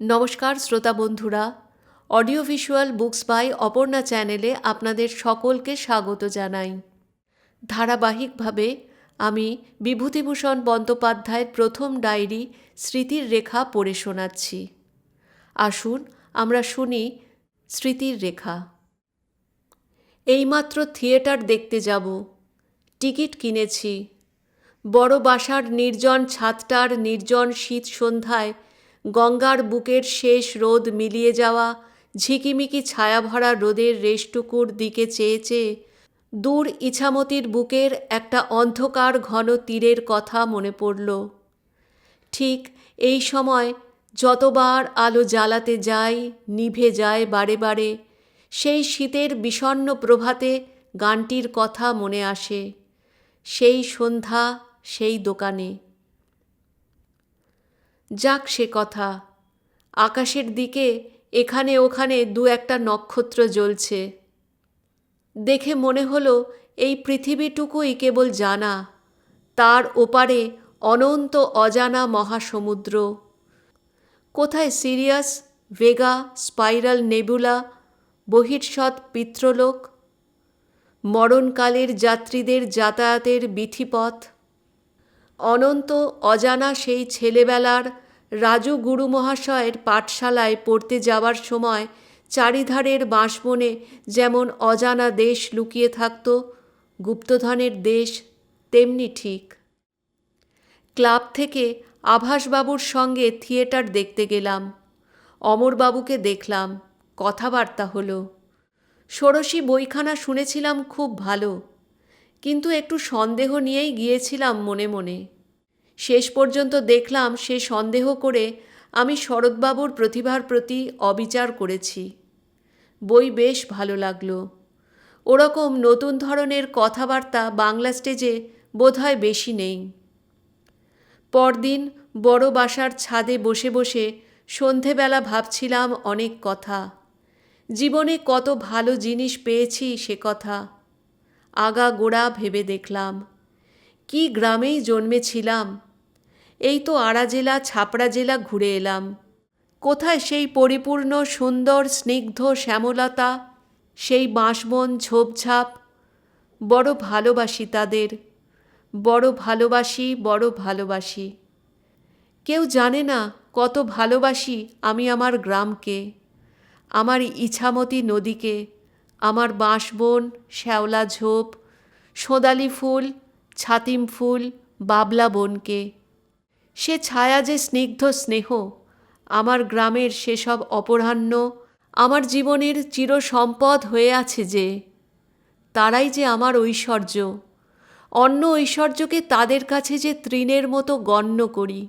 নমস্কার শ্রোতা বন্ধুরা। Audio visual books by Aparna চ্যানেলে আপনাদের সকলকে স্বাগত জানাই। ধারাবাহিকভাবে আমি বিভূতিভূষণ বন্দ্যোপাধ্যায়ের প্রথম ডায়েরি স্মৃতির রেখা পড়ে শোনাচ্ছি। আসুন আমরা শুনি স্মৃতির রেখা। এইমাত্র থিয়েটার দেখতে যাব। টিকিট কিনেছি। বড় বাসার নির্জন ছাদটার নির্জন শীত সন্ধ্যায় গঙ্গার বুকের শেষ রোদ মিলিয়ে যাওয়া, ঝিকিমিকি ছায়াভরা রোদের রেশটুকুর দিকে চেয়ে চেয়ে, দূর ইছামতির বুকের একটা অন্ধকার ঘন তীরের কথা মনে পড়ল। ঠিক এই সময় যতবার আলো জ্বালাতে যায় নিভে যায় বারে বারে, সেই শীতের বিষণ্ন প্রভাতে গানটির কথা মনে আসে। সেই সন্ধ্যা, সেই দোকানে। যাক সে কথা। আকাশের দিকে এখানে ওখানে দু একটা নক্ষত্র জ্বলছে। দেখে মনে হলো এই পৃথিবীটুকুই কেবল জানা। তার ওপারে অনন্ত অজানা মহাসমুদ্র। কোথায় সিরিয়াস, ভেগা, স্পাইরাল নেবুলা বহির্সৎ পিত্রলোক? মরণকালের যাত্রীদের যাতায়াতের বিথিপথ অনন্ত অজানা সেই ছেলেবেলার রাজু গুরু মহাশয়ের পাঠশালায় পড়তে যাওয়ার সময় চারিধারের বাঁশবনে যেমন অজানা দেশ লুকিয়ে থাকত, গুপ্তধনের দেশ তেমনি ঠিক। ক্লাব থেকে আভাসবাবুর সঙ্গে থিয়েটার দেখতে গেলাম। অমরবাবুকে দেখলাম, কথাবার্তা হলো। ষোড়শী বইখানা শুনেছিলাম খুব ভালো। কিন্তু একটু সন্দেহ নিয়েই গিয়েছিলাম মনে মনে। শেষ পর্যন্ত দেখলাম সে সন্দেহ করে আমি শরৎবাবুর প্রতিভার প্রতি অবিচার করেছি। বই বেশ ভালো লাগল। ওরকম নতুন ধরনের কথাবার্তা বাংলা স্টেজে বোধহয় বেশি নেই। পরদিন বড় বাসার ছাদে বসে বসে সন্ধেবেলা ভাবছিলাম অনেক কথা। জীবনে কত ভালো জিনিস পেয়েছি সে কথা। আগা গোড়া ভেবে দেখলাম। কি গ্রামেই জন্মেছিলাম? এই তো আড়া জেলা, ছাপড়া জেলা ঘুরে এলাম। কোথায় সেই পরিপূর্ণ, সুন্দর, স্নিগ্ধ শ্যামলতা, সেই বাঁশবন, ঝোপঝাপ? বড় ভালোবাসি তাদের। বড় ভালোবাসি বড় ভালোবাসি। কেউ জানে না কত ভালোবাসি আমি আমার গ্রামকে, আমার ইছামতি নদীকে। আমার বাঁশবন, শ্যাওলা ঝোপ, সোদালি ফুল, ছাতিম ফুল, বাবলা বনকে। সে ছায়া যে স্নিগ্ধ স্নেহ, আমার গ্রামের সেসব অপরাহ্ন, আমার জীবনের চিরসম্পদ হয়ে আছে যে, তারাই যে আমার ঐশ্বর্য। অন্য ঐশ্বর্যকে তাদের কাছে যে তৃণের মতো গণ্য করি।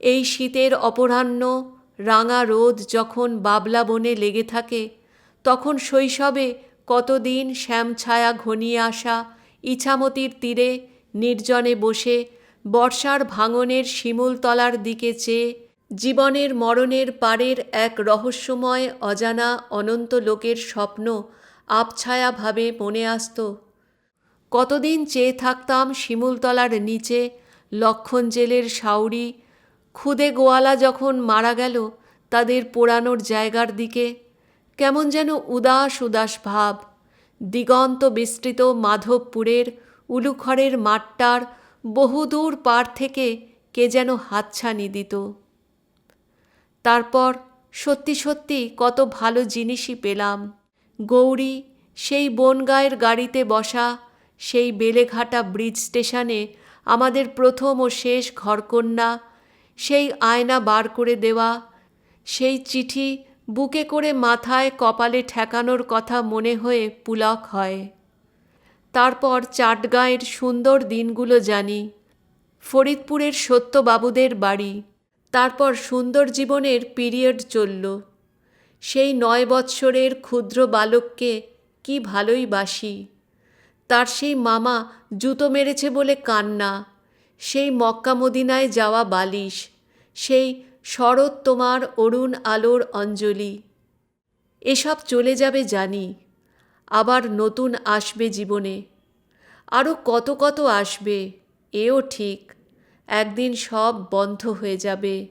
এই শীতের অপরাহ্ন, রাঙা রোদ যখন বাবলা বনে লেগে থাকে তখন শৈশবে কতদিন শ্যামছায়া ঘনিয়ে আসা, ইছামতির তীরে নির্জনে বসে, বর্ষার ভাঙনের শিমুলতলার দিকে চেয়ে, জীবনের মরণের পারের এক রহস্যময় অজানা অনন্ত লোকের স্বপ্ন আবছায়াভাবে মনে আসত। কতদিন চেয়ে থাকতাম শিমুলতলার নিচে, লক্ষণ জেলের সাউরি খুদে গোয়ালা যখন মারা গেল, তাদের পোড়ানোর জায়গার দিকে কেমন যেন উদাস উদাস ভাব। দিগন্ত বিস্তৃত মাধবপুরের উলুখড়ের মাঠটার বহুদূর পার থেকে কে যেন হাতছানি দিত। তারপর সত্যি সত্যি কত ভালো জিনিসই পেলাম। গৌরী সেই বনগাঁয়ের গাড়িতে বসা, সেই বেলেঘাটা ব্রিজ স্টেশনে আমাদের প্রথম ও শেষ ঘরকন্যা, সেই আয়না বার করে দেওয়া, সেই চিঠি বুকে করে মাথায় কপালে ঠেকানোর কথা মনে হয়ে পুলক হয়। তারপর চাটগাঁয়ের সুন্দর দিনগুলো জানি। ফরিদপুরের সত্যবাবুদের বাড়ি। তারপর সুন্দর জীবনের পিরিয়ড চলল। সেই নয় বৎসরের ক্ষুদ্র বালককে কি ভালোই বাসি। তার সেই মামা জুতো মেরেছে বলে কান্না। সেই মক্কা মদিনায় যাওয়া বালিশ। সেই শরৎ তোমার অরুণ আলোর অঞ্জলি। এসব চলে যাবে জানি, আবার নতুন আসবে জীবনে। আরও কত কত আসবে, এও ঠিক, একদিন সব বন্ধ হয়ে যাবে।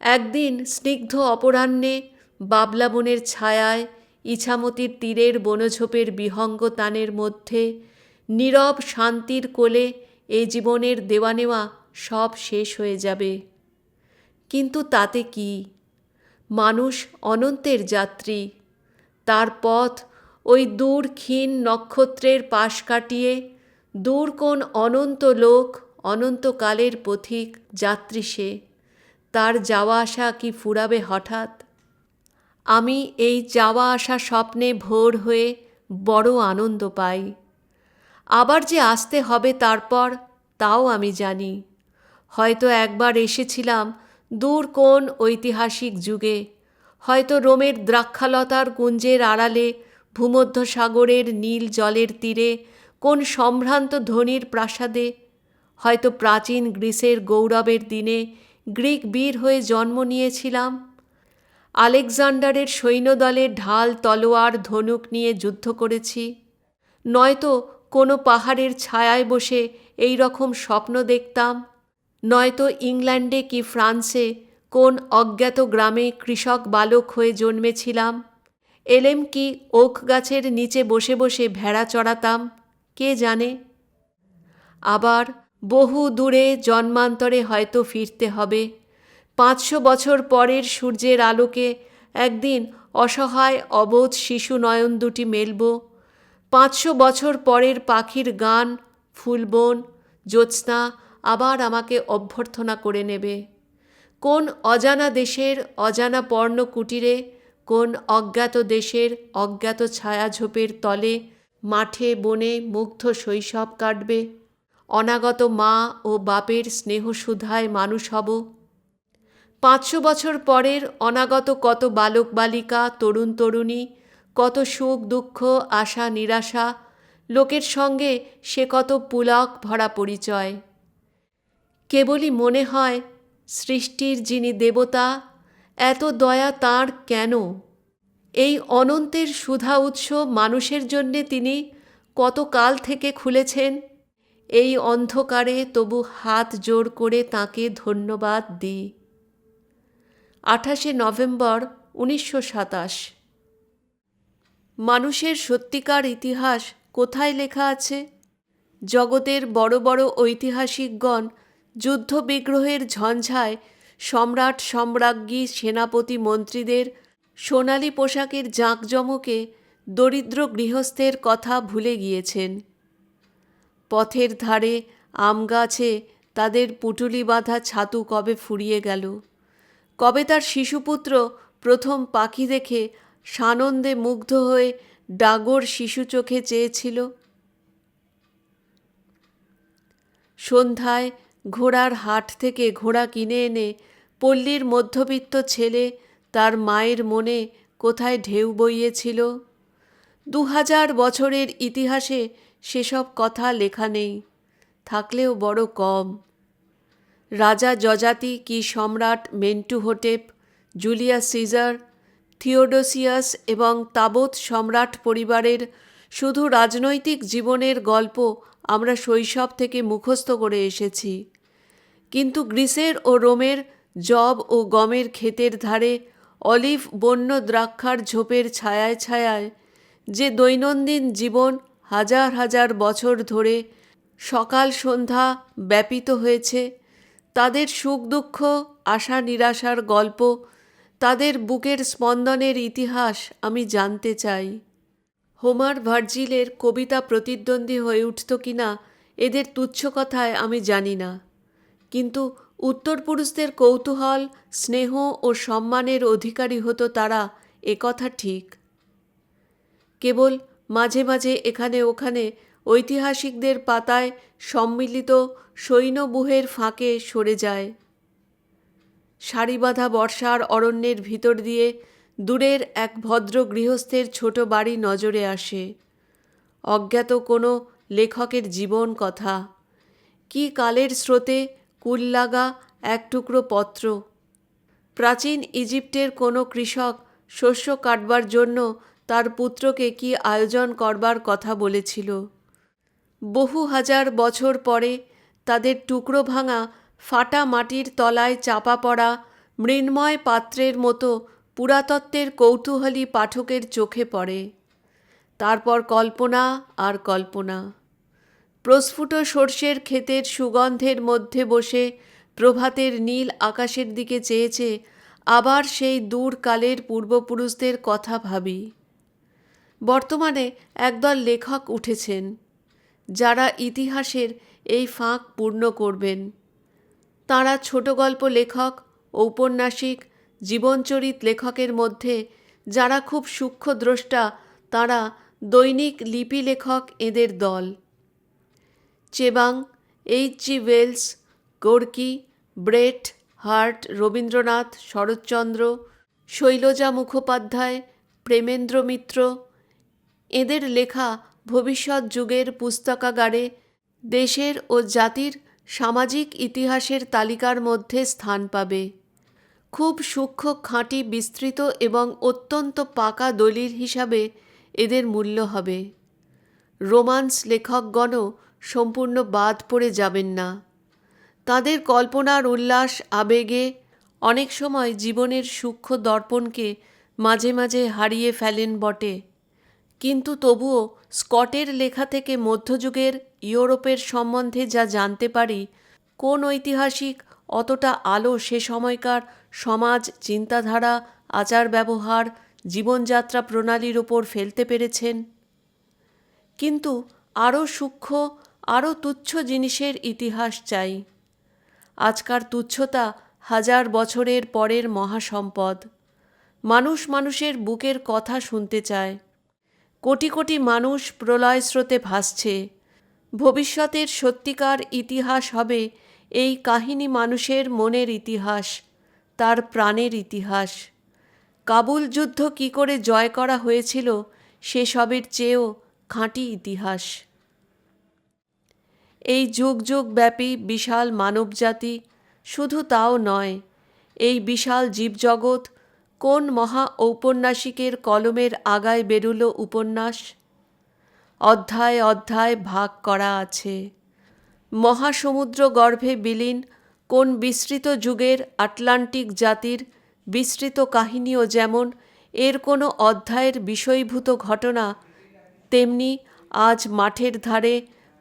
একদিন স্নিগ্ধ অপরাহ্নে বাবলা বনের ছায়ায়, ইছামতির তীরের বনঝোপের বিহঙ্গ তানের মধ্যে, নীরব শান্তির কোলে এই জীবনের দেওয়া নেওয়া সব শেষ হয়ে যাবে। কিন্তু তাতে কি? মানুষ অনন্তের যাত্রী। তার পথ ওই দূর ক্ষীণ নক্ষত্রের পাশ কাটিয়ে দূর কোন অনন্ত লোক, অনন্তকালের পথিক, যাত্রী সে। তার যাওয়া আসা কি ফুরাবে হঠাৎ? আমি এই যাওয়া আসা স্বপ্নে ভোর হয়ে বড় আনন্দ পাই। আবার যে আসতে হবে তারপর, তাও আমি জানি। হয়তো একবার এসেছিলাম দূর কোন ঐতিহাসিক যুগে? হয়তো রোমের দ্রাক্ষালতার কুঞ্জের আড়ালে ভূমধ্য সাগরের নীল জলের তীরে, কোন সম্ভ্রান্ত ধনির প্রাসাদে? হয়তো প্রাচীন গ্রিসের গৌরবের দিনে গ্রিক বীর হয়ে জন্ম নিয়েছিলাম। আলেকজান্ডারের সৈন্যদলের ঢাল, তলোয়ার, ধনুক নিয়ে যুদ্ধ করেছি। নয়তো কোনো পাহাড়ের ছায়ায় বসে এই রকম স্বপ্ন দেখতাম। নয়তো ইংল্যান্ডে কি ফ্রান্সে কোন অজ্ঞাত গ্রামে কৃষক বালক হয়ে জন্মেছিলাম? এলেম কি ওক গাছের নিচে বসে বসে ভেড়া চড়াতাম? কে জানে? আবার বহু দূরে জন্মান্তরে হয়তো ফিরতে হবে। পাঁচশো বছর পরের সূর্যের আলোকে একদিন অসহায় অবোধ শিশু নয়ন দুটি মেলব। পাঁচশো বছর পরের পাখির গান ফুলবন জ্যোৎস্না আবার আমাকে অভ্যর্থনা করে নেবে। কোন অজানা দেশের অজানা পর্ণ কুটিরে কোন অজ্ঞাত দেশের অজ্ঞাত ছায়াঝোপের তলে, মাঠে, বনে মুগ্ধ শৈশব কাটবে। অনাগত মা ও বাপের স্নেহসুধায় মানুষ হব। পাঁচশো বছর পরের অনাগত কত বালক বালিকা, তরুণ তরুণী, কত সুখ দুঃখ, আশা নিরাশা, লোকের সঙ্গে সে কত পুলক ভরা পরিচয়। কেবলই মনে হয়, সৃষ্টির যিনি দেবতা, এত দয়া তাঁর কেন? এই অনন্তের সুধা উৎস মানুষের জন্যে তিনি কত কাল থেকে খুলেছেন? এই অন্ধকারে তবু হাত জোর করে তাকে ধন্যবাদ দিই। আঠাশে নভেম্বর উনিশশো সাতাশ। মানুষের সত্যিকার ইতিহাস কোথায় লেখা আছে? জগতের বড় বড় ঐতিহাসিকগণ যুদ্ধ বিগ্রহের ঝঞ্ঝায় সম্রাট সম্রাজ্ঞী সেনাপতি মন্ত্রীদের সোনালি পোশাকের জাঁকজমকে দরিদ্র গৃহস্থের কথা ভুলে গিয়েছেন। পথের ধারে আম গাছে তাদের পুটুলি বাঁধা ছাতু কবে ফুরিয়ে গেল? কবে তার শিশুপুত্র প্রথম পাখি দেখে সানন্দে মুগ্ধ হয়ে ডাগর শিশু চোখে চেয়েছিল? সন্ধ্যায় ঘোড়ার হাট থেকে ঘোড়া কিনে এনে পল্লীর মধ্যবিত্ত ছেলে তার মায়ের মনে কোথায় ঢেউ বইয়েছিল? দু হাজার বছরের ইতিহাসে সেসব কথা লেখা নেই, থাকলেও বড় কম। রাজা যজাতি কি সম্রাট Mentuhotep, Julius Caesar, Theodosius এবং তাবৎ সম্রাট পরিবারের শুধু রাজনৈতিক জীবনের গল্প আমরা শৈশব থেকে মুখস্থ করে এসেছি। কিন্তু গ্রিসের ও রোমের জব ও গমের ক্ষেতের ধারে অলিভ বন্য দ্রাক্ষার ঝোপের ছায়ায় ছায়ায় যে দৈনন্দিন জীবন হাজার হাজার বছর ধরে সকাল সন্ধ্যা ব্যাপিত হয়েছে, তাদের সুখ দুঃখ আশা নিরাশার গল্প, তাদের বুকের স্পন্দনের ইতিহাস আমি জানতে চাই। হোমার ভার্জিলের কবিতা প্রতিদ্বন্দ্বী হয়ে উঠত কিনা, এদের তুচ্ছ কথায় আমি জানি না। কিন্তু উত্তর পুরুষদের কৌতূহল, স্নেহ ও সম্মানের অধিকারী হতো তারা একথা ঠিক। কেবল মাঝে মাঝে এখানে ওখানে ঐতিহাসিকদের পাতায় সম্মিলিত সৈন্যবুহের ফাঁকে সরে যায়। সারিবাঁধা বর্ষার অরণ্যের ভিতর দিয়ে দূরের এক ভদ্র গৃহস্থের ছোট বাড়ি নজরে আসে। অজ্ঞাত কোনো লেখকের জীবন কথা। কি কালের স্রোতে কুললাগা এক টুকরো পত্র। প্রাচীন ইজিপ্টের কোনো কৃষক শস্য কাটবার জন্য তার পুত্রকে কি আয়োজন করবার কথা বলেছিল। বহু হাজার বছর পরে তাদের টুকরো ভাঙা ফাটা মাটির তলায় চাপা পড়া মৃন্ময় পাত্রের মতো পুরাতত্ত্বের কৌতূহলী পাঠকের চোখে পড়ে। তারপর কল্পনা আর কল্পনা। প্রস্ফুট সর্ষের ক্ষেতের সুগন্ধের মধ্যে বসে প্রভাতের নীল আকাশের দিকে চেয়েছে, আবার সেই দূর কালের পূর্বপুরুষদের কথা ভাবি। বর্তমানে একদল লেখক উঠেছেন, যারা ইতিহাসের এই ফাঁক পূর্ণ করবেন। তাঁরা ছোট গল্প লেখক, ঔপন্যাসিক, জীবনচরিত লেখকের মধ্যে যারা খুব সূক্ষ্ম দ্রষ্টা তাঁরা দৈনিক লিপি লেখক এদের দল। চেবাং H G Wells Gorky Bret Harte Rabindranath Saratchandra, Sailaja Mukhopadhyay, Premendra Mitra. এদের লেখা ভবিষ্যৎ যুগের পুস্তকাগারে দেশের ও জাতির সামাজিক ইতিহাসের তালিকার মধ্যে স্থান পাবে। খুব সূক্ষ্ম খাঁটি, বিস্তৃত এবং অত্যন্ত পাকা দলিল হিসাবে এদের মূল্য হবে। রোমান্স লেখকগণও সম্পূর্ণ বাদ পড়ে যাবেন না। তাদের কল্পনার উল্লাস, আবেগে অনেক সময় জীবনের সূক্ষ্ম দর্পণকে মাঝে মাঝে হারিয়ে ফেলেন বটে। কিন্তু তবুও স্কটের লেখা থেকে মধ্যযুগের ইউরোপের সম্বন্ধে যা জানতে পারি, কোন ঐতিহাসিক অতটা আলো সে সময়কার সমাজ, চিন্তাধারা, আচার ব্যবহার, জীবনযাত্রা প্রণালীর ওপর ফেলতে পেরেছেন। কিন্তু আরও সূক্ষ্ম আরও তুচ্ছ জিনিসের ইতিহাস চাই। আজকার তুচ্ছতা হাজার বছরের পরের মহাসম্পদ। মানুষ মানুষের বুকের কথা শুনতে চায়। কোটি কোটি মানুষ প্রলয় স্রোতে ভাসছে। ভবিষ্যতের সত্যিকার ইতিহাস হবে এই কাহিনী মানুষের মনের ইতিহাস, তার প্রাণের ইতিহাস। কাবুল যুদ্ধ কি করে জয় করা হয়েছিল, সেসবের চেয়েও খাঁটি ইতিহাস। এই যুগ যুগ ব্যাপী বিশাল মানবজাতি শুধু তাও নয়, এই বিশাল জীবজগৎ কোন মহা ঔপন্যাসিকের কলমের আগায় বেরুল উপন্যাস? অধ্যায় অধ্যায় ভাগ করা আছে। মহাসমুদ্র গর্ভে বিলীন কোন বিস্তৃত যুগের আটলান্টিক জাতির বিস্তৃত কাহিনীও যেমন এর কোনো অধ্যায়ের বিষয়ভূত ঘটনা, তেমনি আজ মাঠের ধারে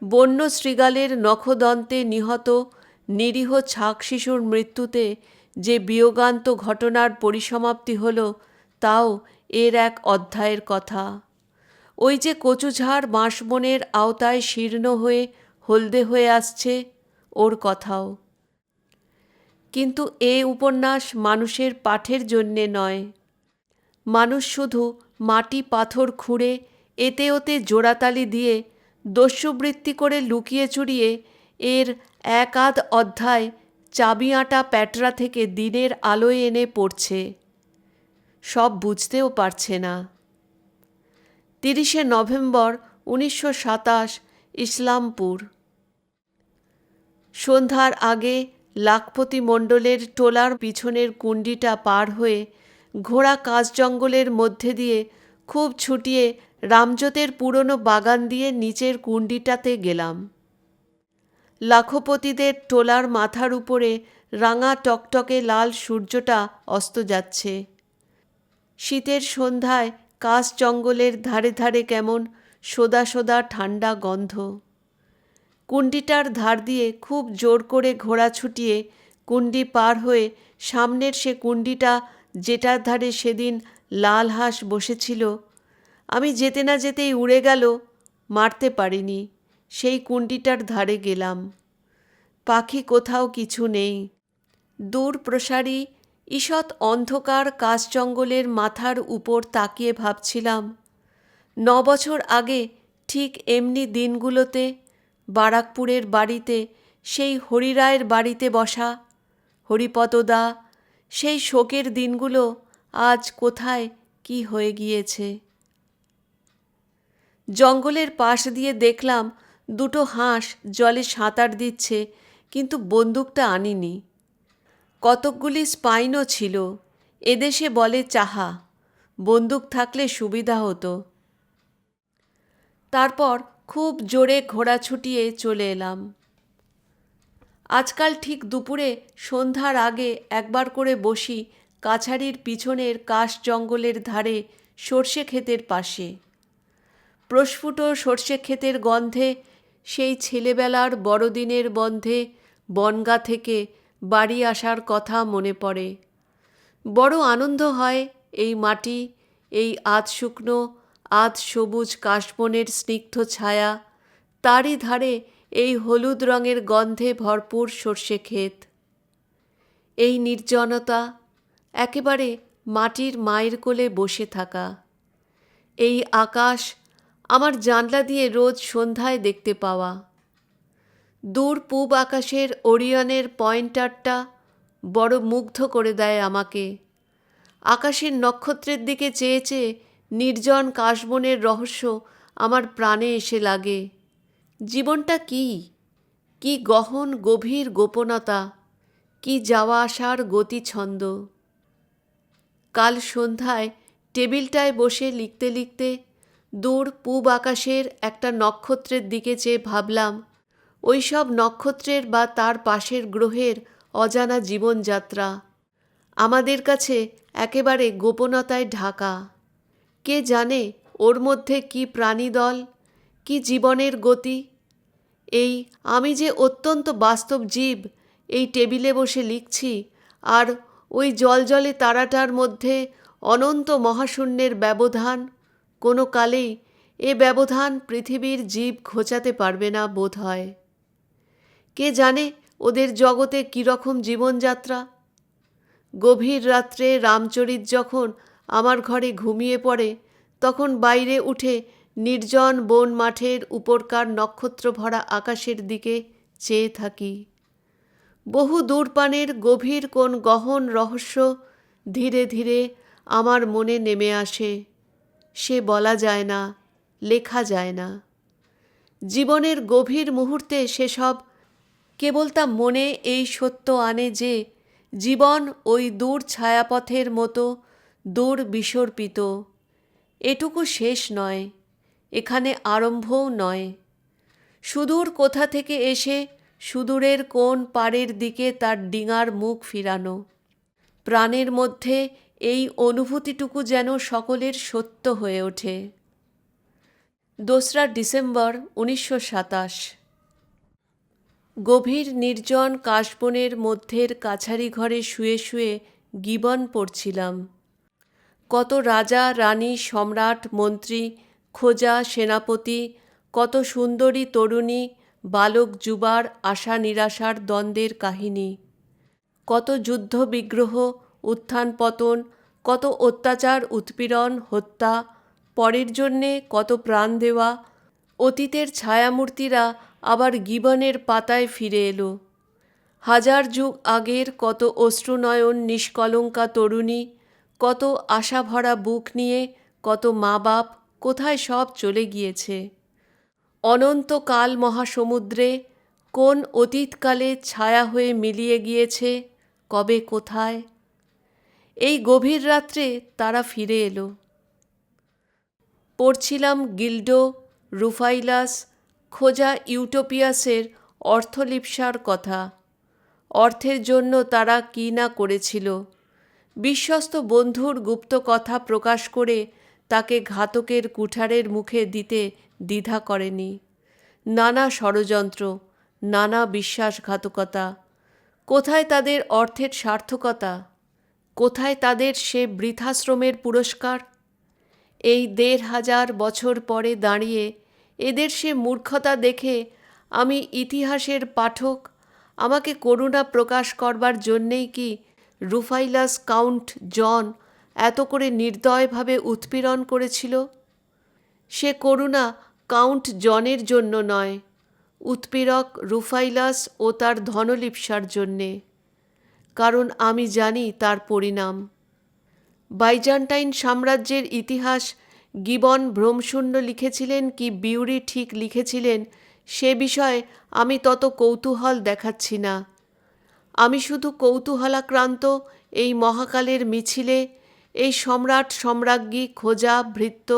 বন্য শৃগালের নখদন্তে নিহত নিরীহ ছাক শিশুর মৃত্যুতে যে বিয়োগান্ত ঘটনার পরিসমাপ্তি হল, তাও এর এক অধ্যায়ের কথা। ওই যে কচুঝাড় বাঁশবনের আওতায় শীর্ণ হয়ে হলদে হয়ে আসছে ওর কথাও। কিন্তু এ উপন্যাস মানুষের পাঠের জন্যে নয়। মানুষ শুধু মাটি পাথর খুঁড়ে এতে ওতে জোড়াতালি দিয়ে দস্যুবৃত্তি করে লুকিয়ে চুরিয়ে এর এক আধ অধ্যায় চাবি আঁটা প্যাটরা থেকে দিনের আলোয় এনে পড়ছে। সব বুঝতেও পারছে না। তিরিশে নভেম্বর উনিশশো সাতাশ ইসলামপুর। সন্ধ্যার আগে লাখপতি মণ্ডলের টোলার পিছনের কুণ্ডিটা পার হয়ে ঘোড়া কাঁচ জঙ্গলের মধ্যে দিয়ে খুব ছুটিয়ে রামজোতের পুরনো বাগান দিয়ে নিচের কুণ্ডিটাতে গেলাম। লাখপতিদের টোলার মাথার উপরে রাঙা টকটকে লাল সূর্যটা অস্ত যাচ্ছে। শীতের সন্ধ্যায় কাশ জঙ্গলের ধারে ধারে কেমন সোদা সোদা ঠান্ডা গন্ধ। কুণ্ডিটার ধার দিয়ে খুব জোর করে ঘোড়া ছুটিয়ে কুণ্ডি পার হয়ে সামনের সে কুণ্ডিটা যেটার ধারে সেদিন লাল হাঁস বসেছিল আমি যেতে না যেতেই উড়ে গেল, মারতে পারিনি, সেই কুণ্ডিটার ধারে গেলাম। পাখি কোথাও কিছু নেই। দূর প্রসারী, ঈষৎ অন্ধকার কাশ জঙ্গলের মাথার উপর তাকিয়ে ভাবছিলাম ন বছর আগে ঠিক এমনি দিনগুলোতে বারাকপুরের বাড়িতে, সেই হরিরায়ের বাড়িতে বসা, হরিপদদা, সেই শোকের দিনগুলো আজ কোথায়, কি হয়ে গিয়েছে? জঙ্গলের পাশ দিয়ে দেখলাম দুটো হাঁস জলে সাঁতার দিচ্ছে, কিন্তু বন্দুকটা আনিনি। কতকগুলি স্পাইনও ছিল। এদেশে বলে চাহা, বন্দুক থাকলে সুবিধা হতো। তারপর খুব জোরে ঘোড়া ছুটিয়ে চলে এলাম। আজকাল ঠিক দুপুরে সন্ধ্যার আগে একবার করে বসি কাছারির পিছনের কাশ জঙ্গলের ধারে সর্ষে ক্ষেতের পাশে। প্রস্ফুট সর্ষে ক্ষেতের গন্ধে, সেই ছেলেবেলার বড়দিনের বন্ধে বনগা থেকে বাড়ি আসার কথা মনে পড়ে। বড় আনন্দ হয় এই মাটি, এই আধ শুকনো, আধ সবুজ কাশবনের স্নিগ্ধ ছায়া, তারই ধারে এই হলুদ রঙের গন্ধে ভরপুর সর্ষে ক্ষেত। এই নির্জনতা, একেবারে মাটির মায়ের কোলে বসে থাকা। এই আকাশ আমার জানলা দিয়ে রোজ সন্ধ্যায় দেখতে পাওয়া। দূর পূব আকাশের ওরিয়নের পয়েন্টারটা বড় মুগ্ধ করে দেয় আমাকে। আকাশের নক্ষত্রের দিকে চেয়ে চেয়ে নির্জন কাশবনের রহস্য আমার প্রাণে এসে লাগে। জীবনটা কি? কি গহন গভীর গোপনতা? কি যাওয়া আসার গতিছন্দ কাল সন্ধ্যায় টেবিলটায় বসে লিখতে লিখতে দূর পূব আকাশের একটা নক্ষত্রের দিকে চেয়ে ভাবলাম, ওই সব নক্ষত্রের বা তার পাশের গ্রহের অজানা জীবনযাত্রা। আমাদের কাছে একেবারে গোপনতায় ঢাকা। কে জানে ওর মধ্যে কি প্রাণীদল, কি জীবনের গতি? এই আমি যে অত্যন্ত বাস্তব জীব, এই টেবিলে বসে লিখছি, আর ওই জলজলে তারাটার মধ্যে অনন্ত মহাশূন্যের ব্যবধান কোনো কালেই এ ব্যবধান পৃথিবীর জীব ঘোচাতে পারবে না বোধ হয়। কে জানে ওদের জগতে কীরকম জীবনযাত্রা? গভীর রাত্রে রামচরিত যখন আমার ঘরে ঘুমিয়ে পড়ে, তখন বাইরে উঠে নির্জন বন মাঠের উপরকার নক্ষত্র ভরা আকাশের দিকে চেয়ে থাকি। বহু দূরপানের গভীর কোন গহন রহস্য ধীরে ধীরে আমার মনে নেমে আসে। সে বলা যায় না, লেখা যায় না। জীবনের গভীর মুহূর্তে সেসব কেবল তা মনে এই সত্য আনে যে, জীবন ওই দূর ছায়াপথের মতো দূর বিসর্পিত। এটুকু শেষ নয়, এখানে আরম্ভও নয়। সুদূর কোথা থেকে এসে সুদূরের কোন পাড়ের দিকে তার ডিঙার মুখ ফিরানো। প্রাণের মধ্যে এই অনুভূতিটুকু যেন সকলের সত্য হয়ে ওঠে। দোসরা ডিসেম্বর উনিশশো সাতাশ। গভীর নির্জন কাশবনের মধ্যের কাছারি ঘরে শুয়ে শুয়ে গিবন পড়ছিলাম। কত রাজা, রানী, সম্রাট, মন্ত্রী, খোজা, সেনাপতি, কত সুন্দরী তরুণী, বালক যুবার আশা নিরাশার দ্বন্দ্বের কাহিনী, কত যুদ্ধ বিগ্রহ উত্থান পতন, কত অত্যাচার, উৎপীড়ন, হত্যা, পরের জন্যে কত প্রাণ দেওয়া, অতীতের ছায়ামূর্তিরা আবার গিবনের পাতায় ফিরে এলো। হাজার যুগ আগের কত অশ্রুনয়ন, নিষ্কলঙ্কা তরুণী, কত আশাভরা বুক নিয়ে কত মা বাপ কোথায় সব চলে গিয়েছে। অনন্তকাল মহাসমুদ্রে কোন অতীতকালে ছায়া হয়ে মিলিয়ে গিয়েছে, কবে কোথায় এই গভীর রাত্রে তারা ফিরে এলো। পড়ছিলাম গিল্ডো, রুফাইলাস, খোঁজা ইউটোপিয়াসের অর্থলিপ্সার কথা। অর্থের জন্য তারা কী না করেছিল। বিশ্বস্ত বন্ধুর গুপ্ত কথা প্রকাশ করে তাকে ঘাতকের কুঠারের মুখে দিতে দ্বিধা করেনি। নানা ষড়যন্ত্র, নানা বিশ্বাসঘাতকতা। কোথায় তাদের অর্থের সার্থকতা? কোথায় তাদের সে বৃথাশ্রমের পুরস্কার? এই দেড় হাজার বছর পরে দাঁড়িয়ে এদের সে মূর্খতা দেখে আমি ইতিহাসের পাঠক, আমাকে করুণা প্রকাশ করবার জন্যেই কি রুফাইলাস কাউন্ট জন এত করে নির্দয়ভাবে উৎপীড়ন করেছিল? সে করুণা কাউন্ট জনের জন্য নয়, উৎপীড়ক রুফাইলাস ও তার ধনলিপ্সার জন্যে। কারণ আমি জানি তার পরিণাম। বাইজান্টাইন সাম্রাজ্যের ইতিহাস গিবন ভ্রমশূন্য লিখেছিলেন কি বিউরি ঠিক লিখেছিলেন সে বিষয়ে আমি তত কৌতূহল দেখাচ্ছি না। আমি শুধু কৌতূহলাক্রান্ত এই মহাকালের মিছিলে, এই সম্রাট সম্রাজ্ঞী, খোঁজা, ভৃত্য,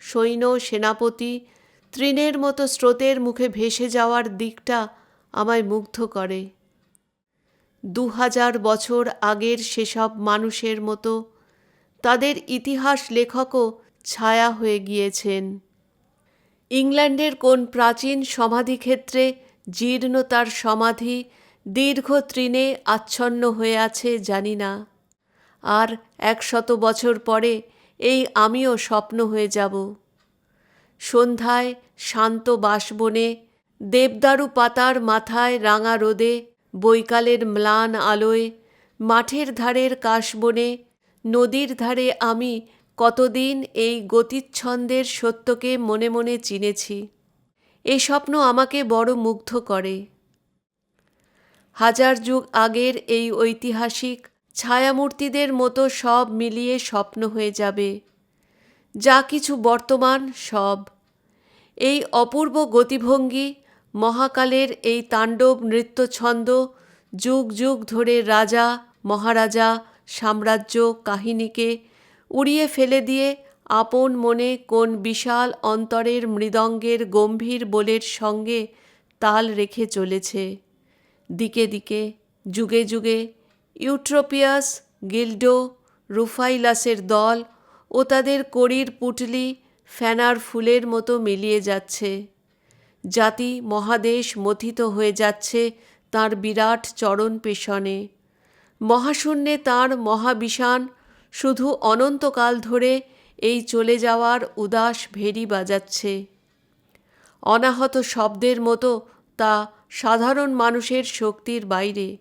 সৈন্য, সেনাপতি, তৃণের মতো স্রোতের মুখে ভেসে যাওয়ার দিকটা আমায় মুগ্ধ করে। দু হাজার বছর আগের সেসব মানুষের মতো তাদের ইতিহাস লেখকও ছায়া হয়ে গিয়েছেন। ইংল্যান্ডের কোন প্রাচীন সমাধিক্ষেত্রে জীর্ণতার সমাধি দীর্ঘ তৃণে আচ্ছন্ন হয়ে আছে জানি না। আর একশত বছর পরে এই আমিও স্বপ্ন হয়ে যাব। সন্ধ্যায় শান্ত বাসবনে দেবদারু পাতার মাথায় রাঙা রোদে বৈকালের ম্লান আলোয়, মাঠের ধারের কাশবনে, নদীর ধারে আমি কতদিন এই গতিচ্ছন্দের সত্যকে মনে মনে চিনেছি। এ স্বপ্ন আমাকে বড় মুগ্ধ করে। হাজার যুগ আগের এই ঐতিহাসিক ছায়ামূর্তিদের মতো সব মিলিয়ে স্বপ্ন হয়ে যাবে। যা কিছু বর্তমান সব। এই অপূর্ব গতিভঙ্গি মহাকালের এই তাণ্ডব নৃত্যছন্দ যুগ যুগ ধরে রাজা, মহারাজা, সাম্রাজ্য, কাহিনীকে উড়িয়ে ফেলে দিয়ে আপন মনে কোন বিশাল অন্তরের মৃদঙ্গের গম্ভীর বোলের সঙ্গে তাল রেখে চলেছে। দিকে দিকে, যুগে যুগে ইউট্রোপিয়াস, গিল্ডো, রুফাইলাসের দল ও তাদের কড়ির পুটলি ফ্যানার ফুলের মতো মিলিয়ে যাচ্ছে। জাতি মহাদেশ মথিত হয়ে যাচ্ছে তার বিরাট চরণ পেশনে মহাশূন্যে তাঁর মহাবিশান শুধু অনন্তকাল ধরে এই চলে যাওয়ার উদাস ভেরি বাজাচ্ছে। অনাহত শব্দের মতো তা সাধারণ মানুষের শক্তির বাইরে।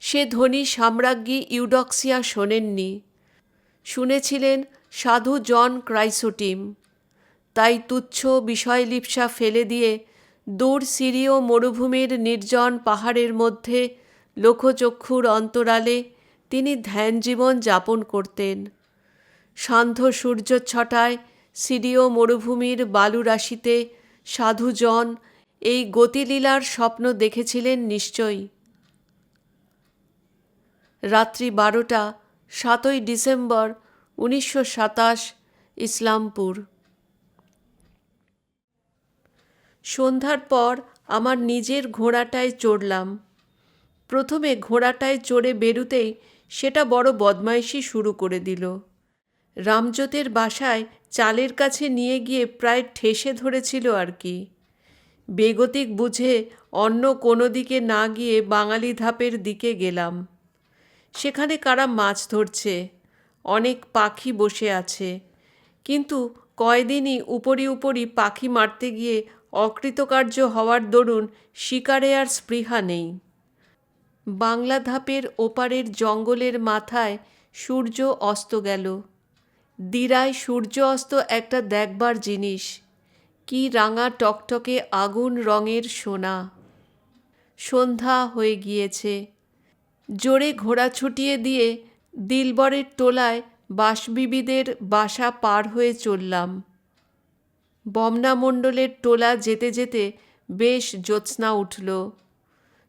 সে ধনী সাম্রাজ্ঞী ইউডক্সিয়া শোনেননি। শুনেছিলেন সাধু জন ক্রাইসোটিম। তাই তুচ্ছ বিষয়লিপ্সা ফেলে দিয়ে দূর সিরীয় মরুভূমির নির্জন পাহাড়ের মধ্যে লোকচক্ষুর অন্তরালে তিনি ধ্যান জীবন যাপন করতেন। সান্ধ্য সূর্য ছটায় সিরীয় মরুভূমির বালুরাশিতে সাধুজন এই গতিলীলার স্বপ্ন দেখেছিলেন নিশ্চয়ই। রাত্রি বারোটা, সাতই ডিসেম্বর, উনিশশো সাতাশ ইসলামপুর। সন্ধ্যার পর আমার নিজের ঘোড়াটায় চড়লাম। প্রথমে ঘোড়াটায় চড়ে বেরুতেই সেটা বড় বদমাইশি শুরু করে দিল। রামজোতের বাসায় চালের কাছে নিয়ে গিয়ে প্রায় ঠেসে ধরেছিল আর কি। বেগতিক বুঝে অন্য কোনো দিকে না গিয়ে বাঙালি ধাপের দিকে গেলাম। সেখানে কারা মাছ ধরছে, অনেক পাখি বসে আছে। কিন্তু কয়দিনই উপরি উপরি পাখি মারতে গিয়ে অকৃতকার্য হওয়ার দরুন শিকারে আর স্পৃহা নেই। বাংলা ধাপের ওপারের জঙ্গলের মাথায় সূর্য অস্ত গেল। দিরায় সূর্য অস্ত একটা দেখবার জিনিস। কি রাঙা টকটকে আগুন রঙের সোনা। সন্ধ্যা হয়ে গিয়েছে। জোরে ঘোড়া ছুটিয়ে দিয়ে দিলবরের টোলায় বাসবিবিদের বাসা পার হয়ে চললাম। বমনামণ্ডলের টোলা যেতে যেতে বেশ জ্যোৎস্না উঠল।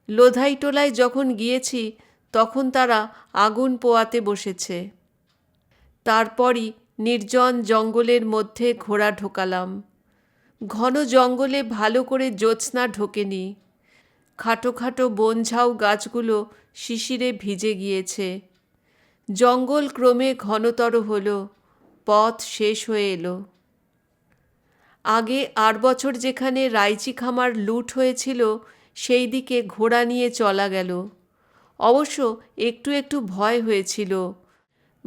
লোধাই টোলায় যখন গিয়েছি, তখন তারা আগুন পোয়াতে বসেছে। তারপরই নির্জন জঙ্গলের মধ্যে ঘোড়া ঢোকালাম। ঘন জঙ্গলে ভালো করে জ্যোৎস্না ঢোকেনি। খাটো খাটো বনঝাউ গাছগুলো শিশিরে ভিজে গিয়েছে। জঙ্গল ক্রমে ঘনতর হলো, পথ শেষ হয়ে এলো। আগে আট বছর যেখানে রাইচি খামার লুট হয়েছিল, সেই দিকে ঘোড়া নিয়ে চলা গেল। অবশ্য একটু একটু ভয় হয়েছিল।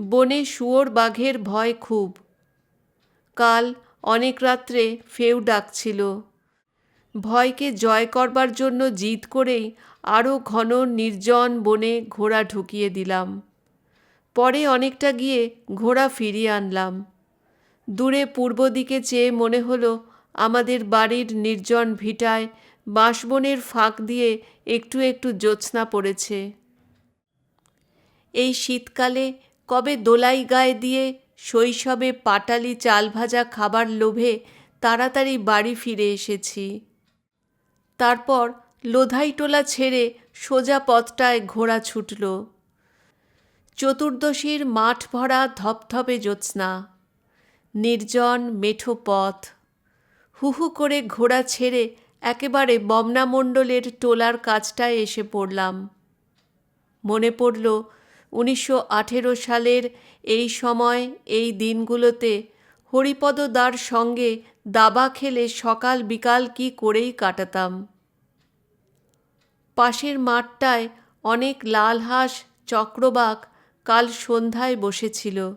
বনে শুয়োর বাঘের ভয় খুব। কাল অনেক রাত্রে ফেউ ডাকছিল। ভয়কে জয় করবার জন্য জিদ করেই আরও ঘন নির্জন বনে ঘোড়া ঢুকিয়ে দিলাম। পরে অনেকটা গিয়ে ঘোড়া ফিরিয়ে আনলাম। দূরে পূর্ব দিকে চেয়ে মনে হলো, আমাদের বাড়ির নির্জন ভিটায় বাঁশবনের ফাঁক দিয়ে একটু একটু জ্যোৎস্না পড়েছে। এই শীতকালে কবে দোলাই গায়ে দিয়ে শৈশবে পাটালি চাল ভাজা খাবার লোভে তাড়াতাড়ি বাড়ি ফিরে এসেছি। তারপর লোধাইটোলা ছেড়ে সোজা পথটায় ঘোড়া ছুটল। চতুর্দশীর মাঠ ভরা ধপধপে জ্যোৎস্না। নির্জন মেঠো পথ। হুহু করে ঘোড়া ছেড়ে একেবারে বমনামণ্ডলের টোলার কাজটায় এসে পড়লাম। মনে পড়ল উনিশশো আঠেরো সালের এই সময়, এই দিনগুলোতে হরিপদ দার সঙ্গে দাবা খেলে সকাল বিকাল কি করেই কাটাতাম। পাশের মাঠটায় অনেক লাল হাঁস চক্রবাক কাল সন্ধ্যায় বসেছিল।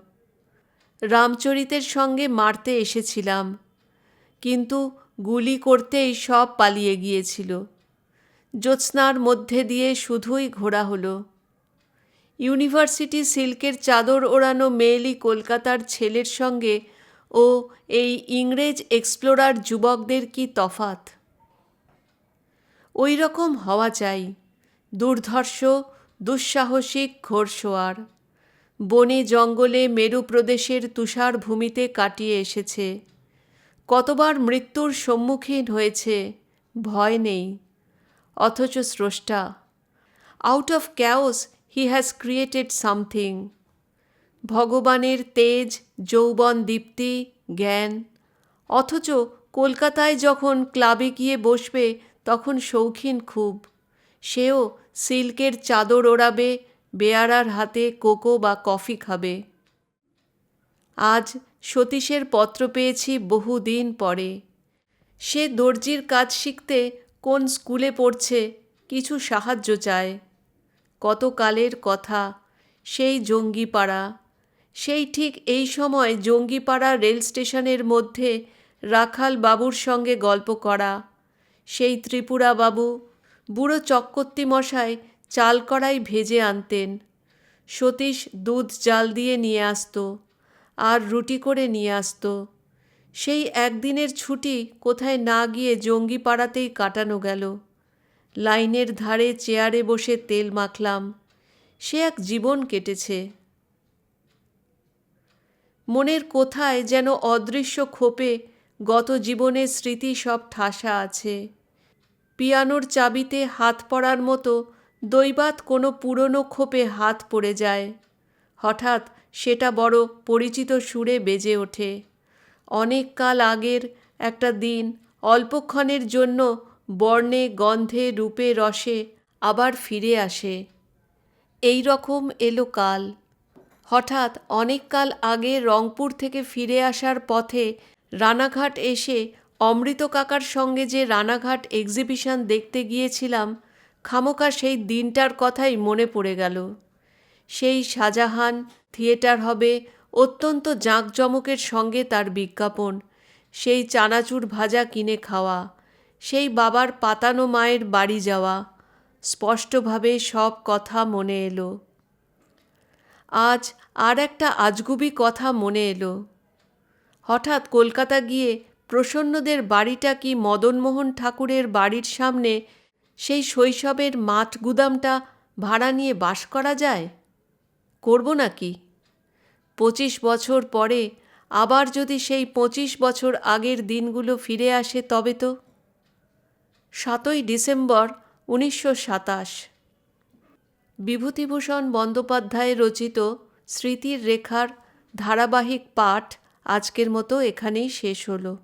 রামচরিতের সঙ্গে মারতে এসেছিলাম। কিন্তু গুলি করতেই সব পালিয়ে গিয়েছিল। জ্যোৎস্নার মধ্যে দিয়ে শুধুই ঘোরা হলো। ইউনিভার্সিটি সিল্কের চাদর ওড়ানো মেয়েলি কলকাতার ছেলের সঙ্গে ও এই ইংরেজ এক্সপ্লোরার যুবকদের কি তফাত ওই রকম হওয়া চাই, দুর্ধর্ষ, দুঃসাহসিক ঘোরসোয়ার বনে জঙ্গলে মেরু প্রদেশের তুষার ভূমিতে কাটিয়ে এসেছে। কতবার মৃত্যুর সম্মুখীন হয়েছে, ভয় নেই। অথচ স্রষ্টা out of chaos he has created something ভগবানের তেজ, যৌবন, দীপ্তি, জ্ঞান, অথচ কলকাতায় যখন ক্লাবে গিয়ে বসবে, তখন শৌখিন খুব। সেও সিল্কের চাদর ওড়াবে বেয়ারার হাতে কোকো বা কফি খাবে। আজ সতীশের পত্র পেয়েছি বহুদিন পরে। সে দর্জির কাজ শিখতে কোন স্কুলে পড়ছে কিছু সাহায্য চায়। কত কালের কথা, সেই জঙ্গিপাড়া। সেই ঠিক এই সময় জঙ্গিপাড়া রেল স্টেশনের মধ্যে রাখাল বাবুর সঙ্গে গল্প করা। সেই ত্রিপুরা বাবু বুড়ো চক্কর্তি মশাই চাল কড়াই ভেজে আনতেন। সতীশ দুধ জাল দিয়ে নিয়ে আসতো আর রুটি করে নিয়ে আসতো। সেই একদিনের ছুটি কোথায় না গিয়ে জঙ্গি পাড়াতেই কাটানো গেল। লাইনের ধারে চেয়ারে বসে তেল মাখলাম। সে এক জীবন কেটেছে। মনের কোথায় যেন অদৃশ্য খোপে গত জীবনের স্মৃতি সব ঠাসা আছে। পিয়ানোর চাবিতে হাত পড়ার মতো দৈবাত কোনো পুরনো খোপে হাত পড়ে যায়। হঠাৎ সেটা বড় পরিচিত সুরে বেজে ওঠে। অনেক কাল আগের একটা দিন, অল্পক্ষণের জন্য বর্ণে, গন্ধে, রূপে, রসে আবার ফিরে আসে। এই রকম এলো কাল। হঠাৎ অনেক কাল আগে রংপুর থেকে ফিরে আসার পথে রানাঘাট এসে অমৃত কাকার সঙ্গে যে রানাঘাট এক্সিবিশন দেখতে গিয়েছিলাম খামোকা সেই দিনটার কথাই মনে পড়ে গেল। সেই শাহজাহান থিয়েটার হবে অত্যন্ত জাঁকজমকের সঙ্গে তার বিজ্ঞাপন, সেই চানাচুর ভাজা কিনে খাওয়া, সেই বাবার পাতানো মায়ের বাড়ি যাওয়া, স্পষ্টভাবে সব কথা মনে এলো। আজ আর একটা আজগুবি কথা মনে এলো। হঠাৎ কলকাতা গিয়ে প্রসন্নদের বাড়িটা কি মদনমোহন ঠাকুরের বাড়ির সামনে সেই শৈশবের মাঠ গুদামটা ভাড়া নিয়ে বাস করা যায়? করব নাকি? পঁচিশ বছর পরে আবার যদি সেই পঁচিশ বছর আগের দিনগুলো ফিরে আসে তবে তো? সাতই ডিসেম্বর উনিশশো সাতাশ। বিভূতিভূষণ বন্দ্যোপাধ্যায় রচিত স্মৃতির রেখার ধারাবাহিক পাঠ আজকের মতো এখানেই শেষ হলো।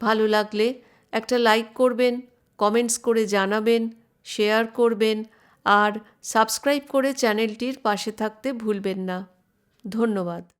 ভালো লাগলে একটা লাইক করবেন কমেন্টস করে জানাবেন শেয়ার করবেন আর সাবস্ক্রাইব করে চ্যানেলটির পাশে থাকতে ভুলবেন না। ধন্যবাদ।